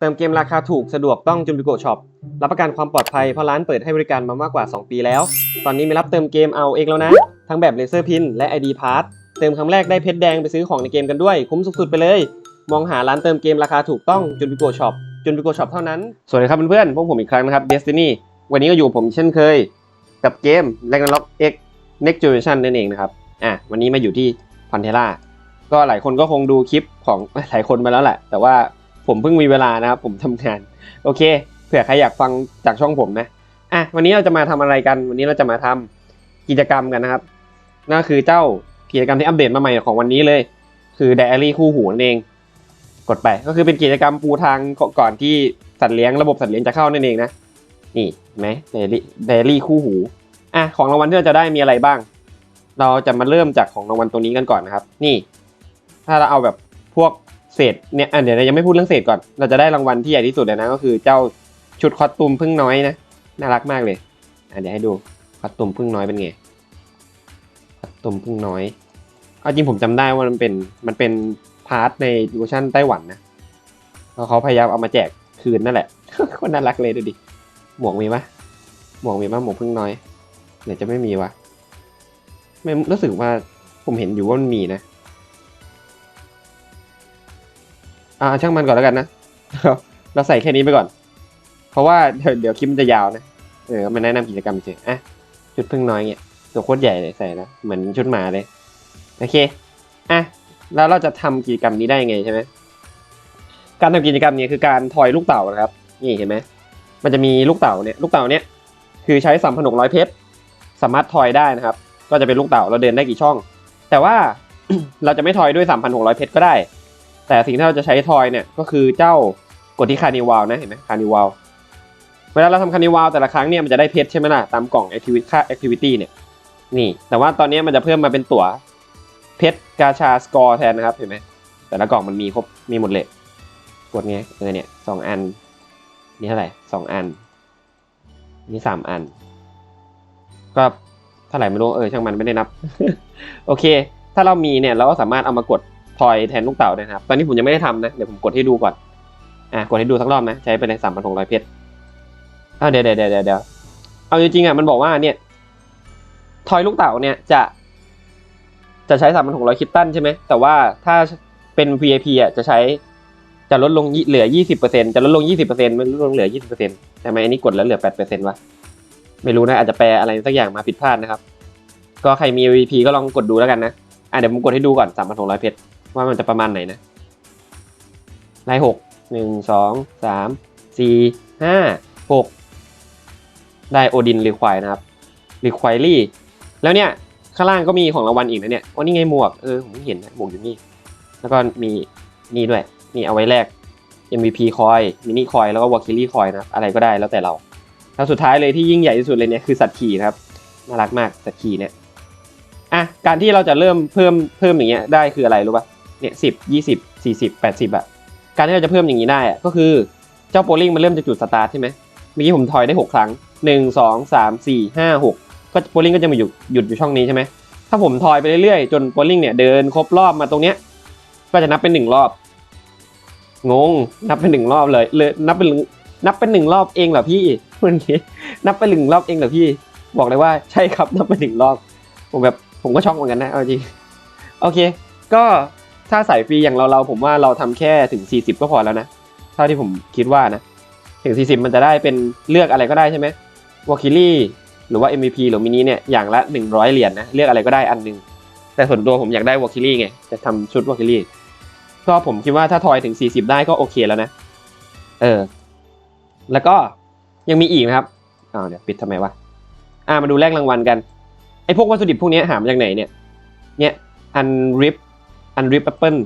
เติมเกมราคาถูกสะดวกต้องจุนบิโกช็อปรับประกันความปลอดภัยเพราะร้านเปิดให้บริการมามากกว่า 2 ปีแล้ว ตอนนี้มีรับเติมเกมเอาเองแล้วนะ ทั้งแบบเลเซอร์พินและ ID p a s s เติมครั้งแรกได้เพชรแดงไปซื้อของในเกมกันด้วย คุ้มสุดๆไปเลย มองหาร้านเติมเกมราคาถูกต้องจุนบิโกช็อปจุนบิโกช็อปเท่านั้น สวัสดีครับเพื่อนๆพวกผมอีกครั้งนะครับ Destiny วันนี้ก็อยู่ผมเช่นเคย กับเกม Ragnarok X Next Generation นั่นเองนะครับอะวันนี้มาอยู่ที่พันเทล่าก็หลายคนก็คงดูคลิปของหลายคนมาแล้วแหละ แต่ว่า ผมเพิ่งมีเวลานะครับ ผมทำงาน โอเค เผื่อใครอยากฟังจากช่องผมนะอะวันนี้เราจะมาทำอะไรกัน วันนี้เราจะมาทำกิจกรรมกันนะครับ นั่นคือเจ้ากิจกรรมที่อัปเดตมาใหม่ของวันนี้เลย คือ Diary คู่หูนั่นเอง กดไปก็คือเป็นกิจกรรมปูทางก่อนที่สัตว์เลี้ยงระบบสัตว์เลี้ยงจะเข้านั่นเองนะนี่เห็นไหม Diary Diary คู่หูอะของรางวัลที่เราจะได้มีอะไรบ้าง เราจะมาเริ่มจากของรางวัลตัวนี้กันก่อนนะครับ นี่ ถ้าเราเอาแบบพวก เศษเนี่ยอะเดี๋ยวเรายังไม่พูดเรื่องเศษก่อน เราจะได้รางวัลที่ใหญ่ที่สุดเลยนะ ก็คือเจ้าชุดคอสตูมพึ่งน้อยนะ น่ารักมากเลยอะเดี๋ยวให้ดูคอสตูมพึ่งน้อยเป็นไงคอสตูมพึ่งน้อยเอาจริงผมจำได้ว่ามันเป็นมันเป็นพาร์ทในเวอร์ชันไต้หวันนะแล้วเขาพยายามเอามาแจกคืนนั่นแหละคนน่ารักเลยดูดิหมวกมีปะหมวกมีปะหมวกพึ่งน้อยเดี๋ยวจะไม่มีวะไม่รู้สึกว่าผมเห็นอยู่ว่ามันมีนะ อ่าช่างมันก่อนแล้วกันนะ เราใส่แค่นี้ไปก่อน เพราะว่าเดี๋ยวเดี๋ยวคลิปมันจะยาวนะ เออมันแนะนำกิจกรรมเฉยอะชุดพึ่งน้อยเงี้ยตัวโคตรใหญ่เลยใส่แล้วเหมือนชุดหมาเลย โอเค อะ แล้วเราจะทำกิจกรรมนี้ได้ไงใช่ไหมการทำกิจกรรมนี้คือการทอยลูกเต่านะครับ นี่เห็นไหม มันจะมีลูกเต่าเนี่ย ลูกเต่าเนี่ย คือใช้สามพันหกร้อยเพชร สามารถทอยได้นะครับ ก็จะเป็นลูกเต่าเราเดินได้กี่ช่อง แต่ว่าเราจะไม่ทอยด้วย 3,600 เพชรก็ได้ แต่สิ่งที่เราจะใช้ทอยเนี่ยก็คือเจ้ากดที่คานิวาลนะเห็นไหมคานิวาลเวลาเราทำคานิวาลแต่ละครั้งเนี่ยมันจะได้เพชรใช่ไหมล่ะตามกล่องแอคทิวิตี้ค่าแอคทิวิตี้เนี่ยนี่ แต่ว่าตอนนี้มันจะเพิ่มมาเป็นตั๋วเพชรกาชาสกอร์แทนนะครับเห็นไหมแต่ละกล่องมันมีครบมีหมดเลยกดไงเออเนี่ยสองอันนี่เท่าไหร่สองอันนี่สามอัน ก็เท่าไหร่ไม่รู้เออช่างมันไม่ได้นับ โอเค ถ้าเรามีเนี่ยเราก็สามารถเอามากด ทอยแทนลูกเต่าด้นะครับ ตอนนี้ผมยังไม่ได้ทำนะ เดี๋ยวผมกดให้ดูก่อน อะ กดให้ดูสักรอบนะ ใช้ไปในสามพันหกร้อยเพชรอ่าเดี๋ยวเดี๋ยวเดี๋ยวเดี๋ยวเอาจริงๆอะมันบอกว่าเนี่ย ทอยลูกเต่าเนี่ยจะ จะใช้สามพันหกร้อยคิตตันใช่ไหม แต่ว่าถ้าเป็น VIP อะจะใช้ จะลดลงเหลือยี่สิบเปอร์เซ็นจะลดลงยี่สิบเปอร์เซ็นต์มันลดลงเหลือยี่สิบเปอร์เซ็นต์แต่ทำไมอันนี้กดแล้วเหลือแปดเปอร์เซ็นต์วะ ไม่รู้นะอาจจะแปลอะไรสักอย่างมาผิดพลาดนะครับ ก็ใครมี VP ก็ลองกดดูแล้วกันนะ อะเดี๋ยวผมกดให้ดูก่อนสามพันหกร้อยเพชร ว่ามันจะประมาณไหนนะไล่หกหนึ่งสองสามสี่ห้าหกได้โอดินรีควายนะครับรีควายรี่แล้วเนี่ย ข้างล่างก็มีของรางวัลอีกนะเนี่ยอ๋อนี่ไงหมวก เออ ผมไม่เห็นนะหมวกอยู่นี่ แล้วก็มีนี่ด้วย นี่เอาไว้แลก MVP คอยมินิคอยแล้วก็วอลคิลี่คอยนะครับอะไรก็ได้แล้วแต่เราแล้วสุดท้ายเลยที่ยิ่งใหญ่ที่สุดเลยเนี่ยคือสัตว์ขี่นะครับน่ารักมากสัตว์ขี่เนี่ยอะการที่เราจะเริ่มเพิ่มเพิ่มอย่างเงี้ยได้คืออะไรรู้ป่ะ เนี่ยสิบยี่สิบสี่สิบแปดสิบอะการที่เราจะเพิ่มอย่างนี้ได้อะก็คือเจ้าโปลิงมันเริ่มจากจุดสตาร์ทใช่ไหมเมื่อกี้ผมทอยได้หกครั้งหนึ่งสองสามสี่ห้าหกก็โปลิงก็จะมาหยุดหยุดอยู่ช่องนี้ใช่ไหมถ้าผมทอยไปเรื่อยๆ จนโปลิงเนี่ยเดินครบรอบมาตรงเนี้ยก็จะนับเป็นหนึ่งรอบ งง นับเป็นหนึ่งรอบเลยเลยนับเป็นนับเป็นหนึ่งรอบเองเหรอพี่เมื่อกี้นับเป็นหนึ่งรอบเองเหรอพี่ บอกเลยว่าใช่ครับนับเป็นหนึ่งรอบ ผมแบบผมก็ช็อกเหมือนกันนะเอาจริงโอเค ก็ ถ้าสายฟรีอย่างเราเราผมว่าเราทำแค่ถึง 40 ก็พอแล้วนะเท่าที่ผมคิดว่านะ ถึง 40 มันจะได้เป็นเลือกอะไรก็ได้ใช่ไหมวอคิลี่หรือว่า MVP หรือมินิเนี่ยอย่างละ 100 เหรียญนะเลือกอะไรก็ได้อันหนึง แต่ส่วนตัวผมอยากได้วอคิลี่ไงจะทำชุดวอคิลี่ก็ผมคิดว่าถ้าทอยถึง 40 ได้ก็โอเคแล้วนะ เออ แล้วก็ยังมีอีกนะครับอ้าวเดี๋ยวปิดทำไมวะอ่ามาดูแลกรางวัลกันไอพวกวัตถุดิบพวกนี้หามาจากไหนเนี่ยเนี่ยอันริป อันริปแอปเปิล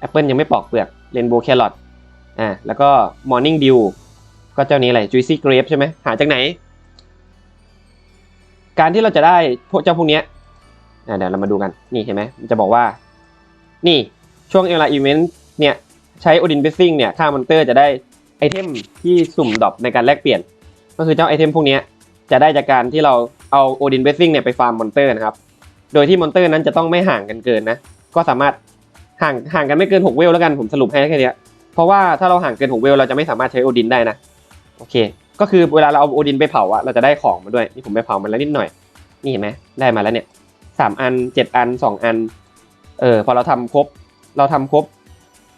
แอปเปิลยังไม่ปอกเปลือกเรนโบว์แครอทอ่าแล้วก็มอร์นิ่งดิวก็เจ้านี้อะไรจุยซี่เกรฟใช่ไหมหาจากไหน การที่เราจะได้พวกเจ้าพวกเนี้ยอ่าเดี๋ยวเรามาดูกันนี่เห็นไหมมันจะบอกว่า นี่ช่วงเอลาอีเวนต์เนี่ยใช้โอดินเบสซิ่งเนี่ยค่ามอนเตอร์จะได้ไอเทมที่สุ่มดรอปในการแลกเปลี่ยน ก็คือเจ้าไอเทมพวกเนี้ยจะได้จากการที่เราเอาโอดินเบสซิ่งเนี่ยไปฟาร์มมอนเตอร์นะครับ โดยที่มอนเตอร์นั้นจะต้องไม่ห่างกันเกินนะ ก็สามารถห่างห่างกันไม่เกิน6เวลแล้วกันผมสรุปให้แค่นี้เพราะว่าถ้าเราห่างเกินหกเวลเราจะไม่สามารถใช้โอดินได้นะโอเค ก็คือเวลาเราเอาโอดินไปเผาอะเราจะได้ของมาด้วยนี่ผมไปเผามันแล้วนิดหน่อยนี่เห็นไหมได้มาแล้วเนี่ยสามอันเจ็ดอันสองอันเออพอเราทำครบเราทำครบ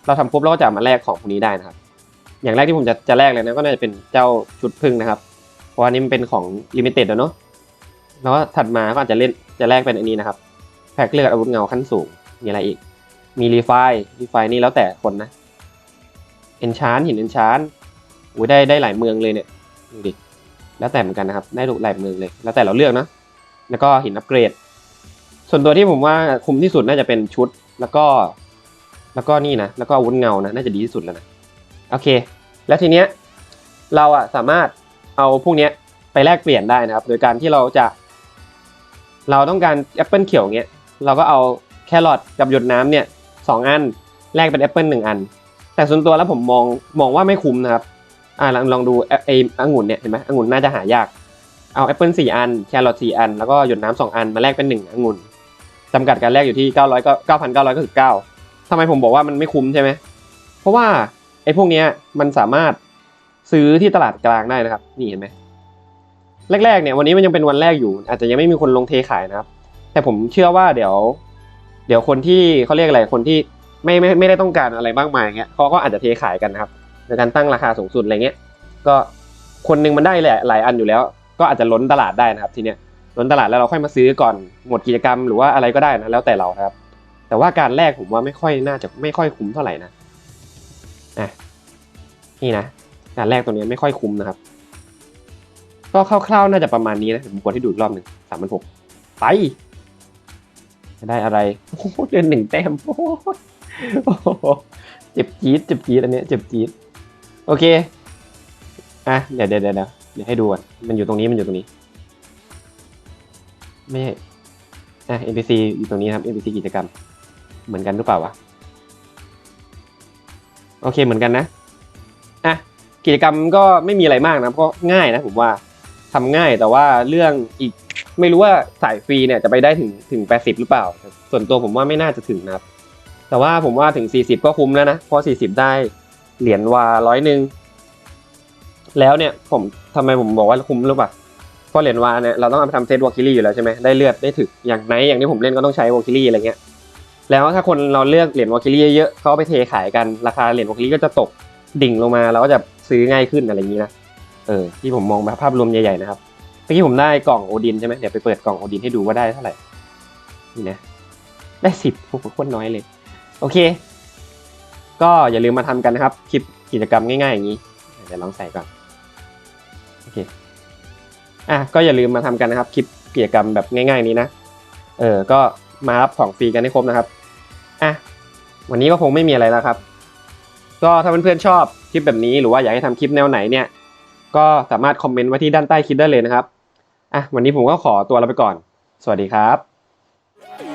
เราทำครบเราก็จะมาแลกของพวกนี้ได้นะครับ อย่างแรกที่ผมจะจะแลกเลยนะก็น่าจะเป็นเจ้าชุดพึ่งนะครับ เพราะอันนี้มันเป็นของลิมิเต็ดอะเนาะแล้วก็ถัดมาก็อาจจะเล่นจะแลกเป็นอันนี้นะครับแพ็คเลือดอาวุธเงาขั้นสูง มีอะไรอีก มีรีไฟรีไฟนี่แล้วแต่คนนะเอนชานหินเอนชานโอ้ยได้ได้หลายเมืองเลยเนี่ยดูดิแล้วแต่เหมือนกันนะครับ ได้หลายเมืองเลย แล้วแต่เราเลือกนะ แล้วก็หินอัปเกรด ส่วนตัวที่ผมว่าคุ้มที่สุดน่าจะเป็นชุด แล้วก็ แล้วก็นี่นะ แล้วก็อาวุธเงานะ น่าจะดีที่สุดแล้วนะ โอเค แล้วทีเนี้ย เราอะสามารถเอาพวกเนี้ยไปแลกเปลี่ยนได้นะครับ โดยการที่เราจะ เราต้องการแอปเปิลเขียวเงี้ย เราก็เอา แครอทกับหยดน้ำเนี่ยสองอันแลกเป็นแอปเปิลหนึ่งอัน แต่ส่วนตัวแล้วผมมองมองว่าไม่คุ้มนะครับอ่าลองลองดูไอ้องุ่นเนี่ยเห็นไหมองุ่นน่าจะหายากเอาแอปเปิลสี่อันแครอทสี่อันแล้วก็หยดน้ำสองอันมาแลกเป็นหนึ่งองุ่นจำกัดการแลกอยู่ที่เก้าร้อยเก้าพันเก้าร้อยเก้าสิบเก้าทำไมผมบอกว่ามันไม่คุ้มใช่ไหมเพราะว่าไอ้พวกเนี้ยมันสามารถซื้อที่ตลาดกลางได้นะครับ นี่เห็นไหมแรกๆเนี่ยวันนี้มันยังเป็นวันแรกอยู่ อาจจะยังไม่มีคนลงเทขายนะครับ แต่ผมเชื่อว่าเดี๋ยว เดี๋ยวคนที่เขาเรียกอะไรคนที่ไม่ไม่ไม่ได้ต้องการอะไรมากมายเงี้ยเขาก็อาจจะเทขายกันนะครับในการตั้งราคาสูงสุดอะไรเงี้ยก็คนหนึงมันได้แหละหลายอันอยู่แล้ว ก็อาจจะล้นตลาดได้นะครับทีเนี้ยล้นตลาดแล้วเราค่อยมาซื้อก่อนหมดกิจกรรมหรือว่าอะไรก็ได้นะแล้วแต่เราครับ แต่ว่าการแลกผมว่าไม่ค่อยน่าจะไม่ค่อยคุ้มเท่าไหร่นะอะนี่นะการแลกตัวนี้ไม่ค่อยคุ้มนะครับ ก็คร่าวๆน่าจะประมาณนี้นะผมกดให้ดูอีกรอบหนึ่งสามพันหกไป จะได้อะไรโอ้เดือนหนึ่งแต้มโอ้โหเจ็บจี๊ดเจ็บจี๊ดอันเนี้ยเจ็บจี๊ดโอเคอะเดี๋ยวเดี๋ยวเดี๋ยวเดี๋ยวให้ดูก่อนมันอยู่ตรงนี้มันอยู่ตรงนี้ ไม่ใช่อะ NPC อยู่ตรงนี้ครับ NPC กิจกรรม เหมือนกันหรือเปล่าวะโอเคเหมือนกันนะอะกิจกรรมก็ไม่มีอะไรมากนะเพราะง่ายนะผมว่าทำง่ายแต่ว่าเรื่องอีก ไม่รู้ว่าสายฟรีเนี่ยจะไปได้ถึงถึง 80 หรือเปล่า ส่วนตัวผมว่าไม่น่าจะถึงนะครับ แต่ว่าผมว่าถึง 40 ก็คุ้มแล้วนะ เพราะ 40 ได้เหรียญวาร้อยหนึ่งแล้วเนี่ยผมทำไมผมบอกว่าคุ้มหรือเปล่าเพราะเหรียญวาเนี่ยเราต้องเอาไปทำเซตวอลคิลี่อยู่แล้วใช่ไหมได้เลือดได้ถึกอย่างไหนอย่างที่ผมเล่นก็ต้องใช้วอลคิลี่อะไรเงี้ยแล้วถ้าคนเราเลือกเหรียญวอลคิลี่เยอะเขาไปเทขายกันราคาเหรียญวอลคิลี่ก็จะตกดิ่งลงมาเราก็จะซื้อง่ายขึ้นอะไรอย่างนี้นะเออที่ผมมองแบบภาพรวมใหญ่ๆนะครับ มื่อกี้ผมได้กล่องโอดินใช่ไหมเดี๋ยวไปเปิดกล่องโอดินให้ดูว่าได้เท่าไหร่ นี่นะ ได้สิบโอ้โหโคตรน้อยเลย โอเค ก็อย่าลืมมาทำกันนะครับ คลิปกิจกรรมง่ายๆอย่างนี้ เดี๋ยวลองใส่ก่อน โอเค อะ ก็อย่าลืมมาทำกันนะครับ คลิปกิจกรรมแบบง่าย ๆ นี้นะ เออ ก็มารับของฟรีกันให้ครบนะครับ อะ วันนี้ก็คงไม่มีอะไรแล้วครับ ก็ถ้าเพื่อนๆชอบคลิปแบบนี้หรือว่าอยากให้ทำคลิปแนวไหนเนี่ย ก็สามารถคอมเมนต์ไว้ที่ด้านใต้คลิปได้เลยนะครับ อะวันนี้ผมก็ขอตัวลาไปก่อน สวัสดีครับ